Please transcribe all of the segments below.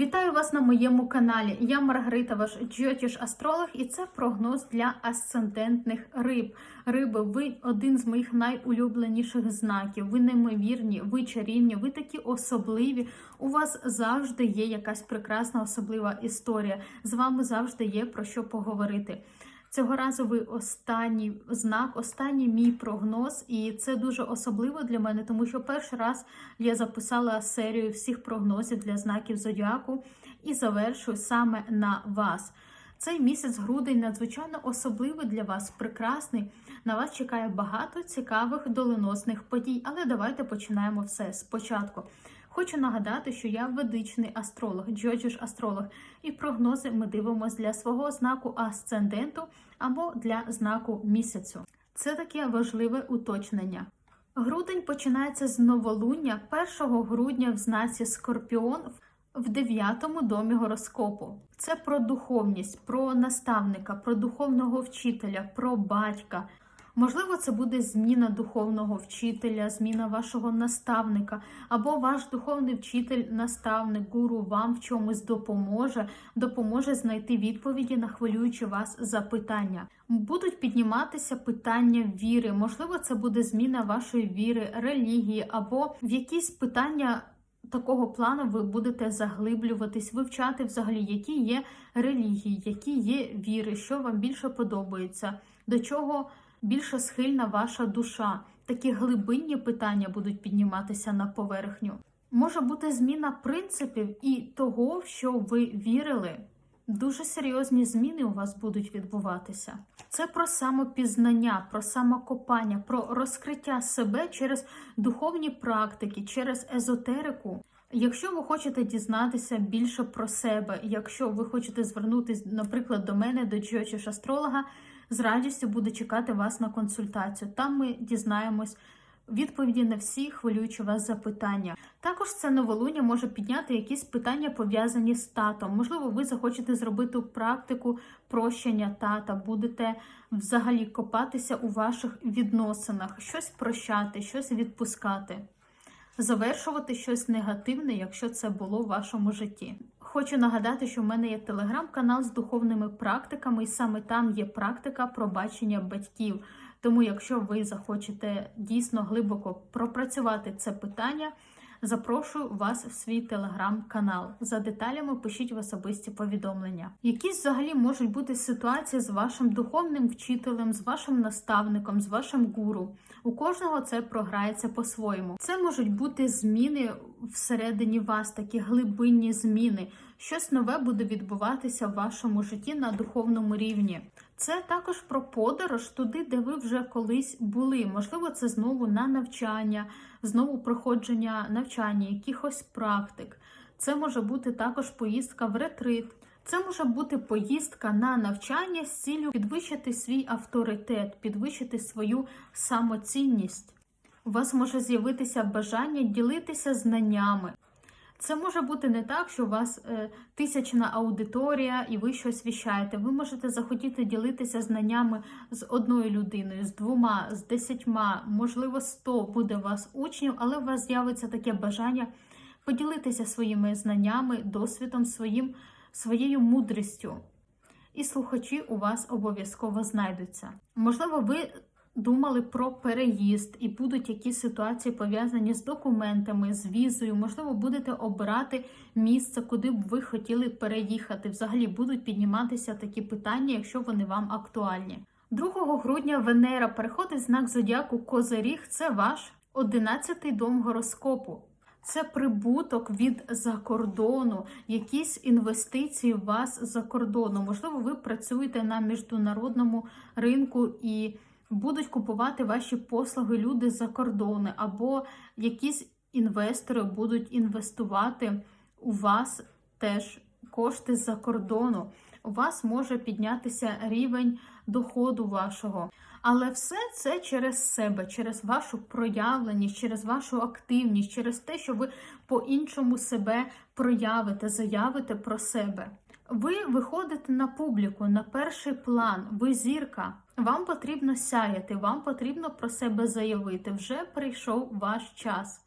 Вітаю вас на моєму каналі. Я Маргарита, ваш джотіш астролог, і це прогноз для асцендентних риб. Риби, ви один з моїх найулюбленіших знаків. Ви неймовірні, ви чарівні, ви такі особливі. У вас завжди є якась прекрасна особлива історія. З вами завжди є про що поговорити. Цього разу ви останній знак, останній мій прогноз, і це дуже особливо для мене, тому що перший раз я записала серію всіх прогнозів для знаків зодіаку і завершую саме на вас. Цей місяць грудень надзвичайно особливий для вас, прекрасний. На вас чекає багато цікавих доленосних подій, але давайте починаємо все спочатку. Хочу нагадати, що я ведичний астролог, джоджиш астролог, і прогнози ми дивимося для свого знаку асценденту або для знаку місяцю. Це таке важливе уточнення. Грудень починається з новолуння 1 грудня в знаці Скорпіон в дев'ятому домі гороскопу. Це про духовність, про наставника, про духовного вчителя, про батька. Можливо, це буде зміна духовного вчителя, зміна вашого наставника, або ваш духовний вчитель, наставник, гуру вам в чомусь допоможе, допоможе знайти відповіді на хвилюючі вас запитання. Будуть підніматися питання віри. Можливо, це буде зміна вашої віри, релігії, або в якісь питання. Такого плану ви будете заглиблюватись, вивчати взагалі, які є релігії, які є віри, що вам більше подобається, до чого більше схильна ваша душа. Такі глибинні питання будуть підніматися на поверхню. Може бути зміна принципів і того, в що ви вірили. Дуже серйозні зміни у вас будуть відбуватися. Це про самопізнання, про самокопання, про розкриття себе через духовні практики, через езотерику. Якщо ви хочете дізнатися більше про себе, якщо ви хочете звернутися, наприклад, до мене, до джочіш астролога, з радістю буду чекати вас на консультацію. Там ми дізнаємось відповіді на всі хвилюючі вас запитання. Також це новолуння може підняти якісь питання пов'язані з татом. Можливо, ви захочете зробити практику прощення тата, будете взагалі копатися у ваших відносинах, щось прощати, щось відпускати. Завершувати щось негативне, якщо це було в вашому житті. Хочу нагадати, що в мене є телеграм-канал з духовними практиками, і саме там є практика пробачення батьків. Тому, якщо ви захочете дійсно глибоко пропрацювати це питання, запрошую вас в свій телеграм-канал. За деталями пишіть в особисті повідомлення. Які взагалі можуть бути ситуації з вашим духовним вчителем, з вашим наставником, з вашим гуру. У кожного це програється по-своєму. Це можуть бути зміни всередині вас, такі глибинні зміни. Щось нове буде відбуватися в вашому житті на духовному рівні. Це також про подорож туди, де ви вже колись були. Можливо, це знову на навчання, знову проходження навчання, якихось практик. Це може бути також поїздка в ретрит. Це може бути поїздка на навчання з ціллю підвищити свій авторитет, підвищити свою самоцінність. У вас може з'явитися бажання ділитися знаннями. Це може бути не так, що у вас е, тисячна аудиторія і ви щось віщаєте. Ви можете захотіти ділитися знаннями з одною людиною, з двома, з десятьма, можливо, сто буде у вас учнів, але у вас з'явиться таке бажання поділитися своїми знаннями, досвідом, своїм, своєю мудрістю. І слухачі у вас обов'язково знайдуться. Можливо, ви думали про переїзд, і будуть якісь ситуації пов'язані з документами, з візою. Можливо, будете обирати місце, куди б ви хотіли переїхати. Взагалі будуть підніматися такі питання, якщо вони вам актуальні. 2 грудня Венера переходить знак зодіаку Козиріг. Це ваш 11-й дом гороскопу. Це прибуток від закордону, якісь інвестиції у вас за кордону. Можливо, ви працюєте на міжнародному ринку і будуть купувати ваші послуги люди за кордони, або якісь інвестори будуть інвестувати у вас теж кошти з-за кордону. У вас може піднятися рівень доходу вашого. Але все це через себе, через вашу проявленість, через вашу активність, через те, що ви по-іншому себе проявите, заявите про себе. Ви виходите на публіку, на перший план, ви зірка. Вам потрібно сяяти, вам потрібно про себе заявити. Вже прийшов ваш час.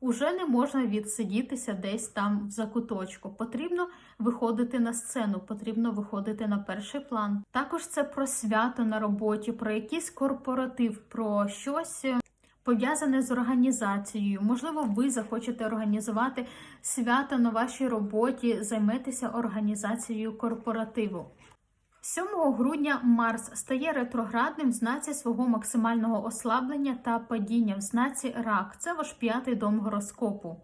Уже не можна відсидітися десь там в закуточку. Потрібно виходити на сцену, потрібно виходити на перший план. Також це про свято на роботі, про якийсь корпоратив, про щось е, пов'язане з організацією. Можливо, ви захочете організувати свято на вашій роботі, займетеся організацією корпоративу. 7 грудня Марс стає ретроградним в знаці свого максимального ослаблення та падіння в знаці Рак. Це ваш п'ятий дом гороскопу.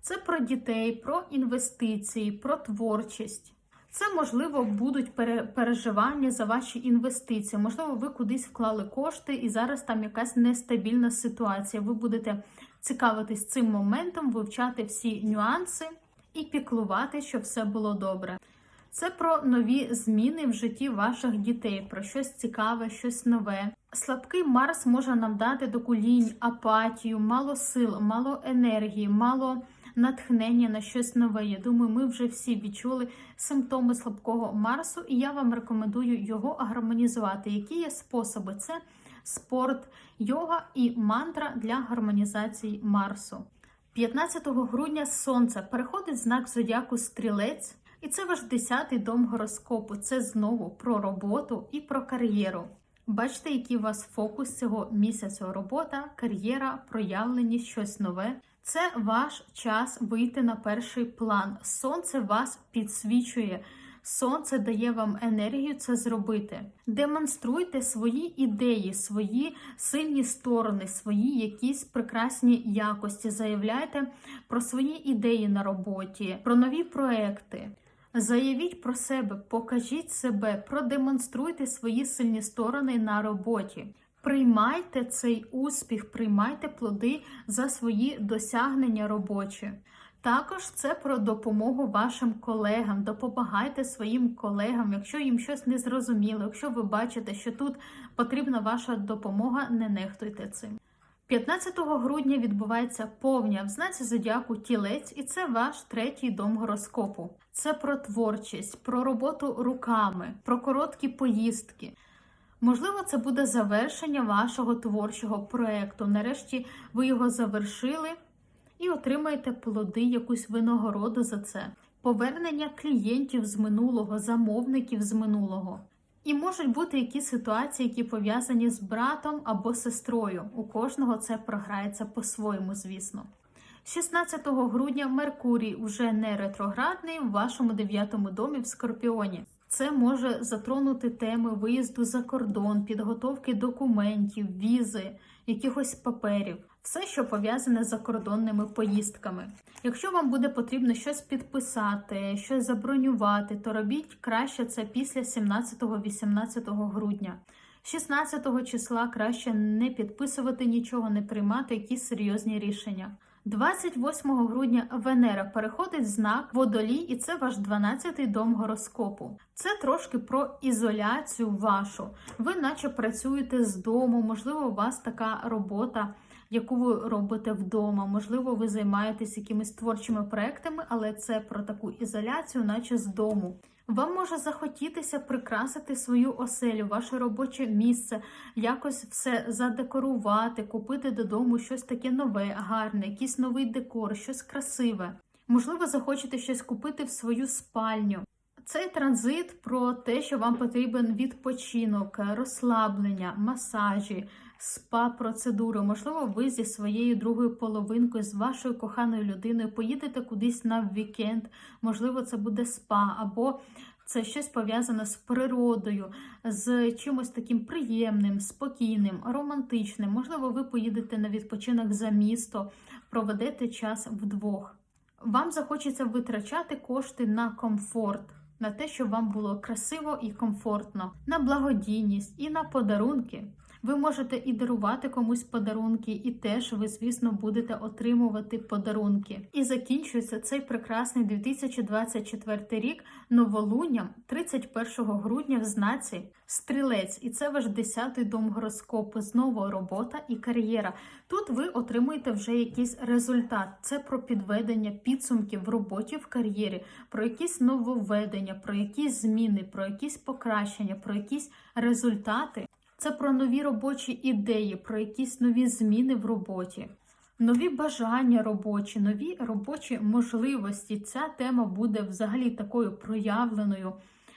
Це про дітей, про інвестиції, про творчість. Це, можливо, будуть пере- переживання за ваші інвестиції. Можливо, ви кудись вклали кошти, і зараз там якась нестабільна ситуація. Ви будете цікавитись цим моментом, вивчати всі нюанси і піклувати, щоб все було добре. Це про нові зміни в житті ваших дітей, про щось цікаве, щось нове. Слабкий Марс може нам дати таку лінь, апатію, мало сил, мало енергії, мало натхнення на щось нове. Я думаю, ми вже всі відчули симптоми слабкого Марсу, і я вам рекомендую його гармонізувати. Які є способи? Це спорт, йога і мантра для гармонізації Марсу. 15 грудня Сонце переходить знак зодіаку Стрілець, і це ваш 10-й дом гороскопу. Це знову про роботу і про кар'єру. Бачите, який у вас фокус цього місяця робота, кар'єра, проявленість, щось нове. Це ваш час вийти на перший план. Сонце вас підсвічує. Сонце дає вам енергію це зробити. Демонструйте свої ідеї, свої сильні сторони, свої якісь прекрасні якості. Заявляйте про свої ідеї на роботі, про нові проекти. Заявіть про себе, покажіть себе, продемонструйте свої сильні сторони на роботі. Приймайте цей успіх, приймайте плоди за свої досягнення робочі. Також це про допомогу вашим колегам. Допомагайте своїм колегам, якщо їм щось не зрозуміло, якщо ви бачите, що тут потрібна ваша допомога, не нехтуйте цим. 15 грудня відбувається повня в знаці зодіаку тілець, і це ваш третій дом гороскопу. Це про творчість, про роботу руками, про короткі поїздки. Можливо, це буде завершення вашого творчого проєкту. Нарешті ви його завершили і отримаєте плоди, якусь винагороду за це. Повернення клієнтів з минулого, замовників з минулого. І можуть бути якісь ситуації, які пов'язані з братом або сестрою. У кожного це програється по-своєму, звісно. 16 грудня Меркурій уже не ретроградний в вашому дев'ятому домі в Скорпіоні. Це може затронути теми виїзду за кордон, підготовки документів, візи, якихось паперів, все, що пов'язане з закордонними поїздками. Якщо вам буде потрібно щось підписати, щось забронювати, то робіть краще це після 17-18 грудня. 16 числа краще не підписувати нічого, не приймати якісь серйозні рішення. 28 грудня Венера переходить знак водолій, і це ваш 12-й дом гороскопу. Це трошки про ізоляцію вашу. Ви, наче працюєте з дому, можливо, у вас така робота, яку ви робите вдома. Можливо, ви займаєтесь якимись творчими проектами, але це про таку ізоляцію, наче з дому. Вам може захотітися прикрасити свою оселю, ваше робоче місце, якось все задекорувати, купити додому щось таке нове, гарне, якийсь новий декор, щось красиве. Можливо, захочете щось купити в свою спальню. Цей транзит про те, що вам потрібен відпочинок, розслаблення, масажі, спа-процедури. Можливо, ви зі своєю другою половинкою, з вашою коханою людиною поїдете кудись на вікенд. Можливо, це буде спа, або це щось пов'язане з природою, з чимось таким приємним, спокійним, романтичним. Можливо, ви поїдете на відпочинок за місто, проведете час вдвох. Вам захочеться витрачати кошти на комфорт, на те, щоб вам було красиво і комфортно, на благодійність і на подарунки. Ви можете і дарувати комусь подарунки, і теж ви, звісно, будете отримувати подарунки. І закінчується цей прекрасний 2024 рік новолунням 31 грудня в знаці Стрілець, і це ваш 10-й дом гороскопу. Знову робота і кар'єра. Тут ви отримуєте вже якийсь результат. Це про підведення підсумків в роботі в кар'єрі, про якісь нововведення, про якісь зміни, про якісь покращення, про якісь результати. Це про нові робочі ідеї, про якісь нові зміни в роботі. Нові бажання робочі, нові робочі можливості. Ця тема буде взагалі такою проявленою.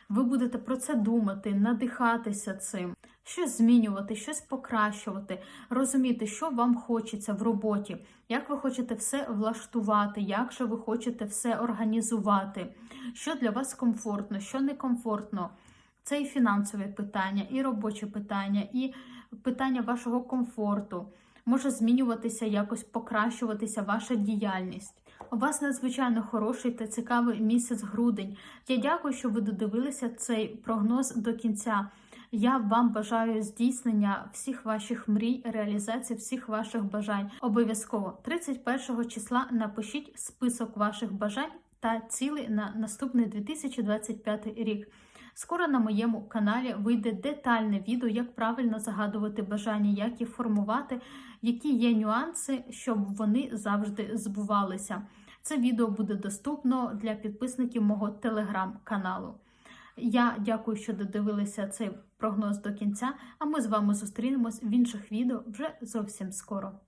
Ви будете про це думати, надихатися цим, щось змінювати, щось покращувати, розуміти, що вам хочеться в роботі, як ви хочете все влаштувати, як же ви хочете все організувати, що для вас комфортно, що некомфортно. Це і фінансові питання, і робочі питання, і питання вашого комфорту. Може змінюватися, якось покращуватися ваша діяльність. У вас надзвичайно хороший та цікавий місяць грудень. Я дякую, що ви додивилися цей прогноз до кінця. Я вам бажаю здійснення всіх ваших мрій, реалізації всіх ваших бажань. Обов'язково 31 числа напишіть список ваших бажань та цілей на наступний 2025 рік. Скоро на моєму каналі вийде детальне відео, як правильно загадувати бажання, як їх формувати, які є нюанси, щоб вони завжди збувалися. Це відео буде доступно для підписників мого телеграм-каналу. Я дякую, що додивилися цей прогноз до кінця. А ми з вами зустрінемось в інших відео вже зовсім скоро.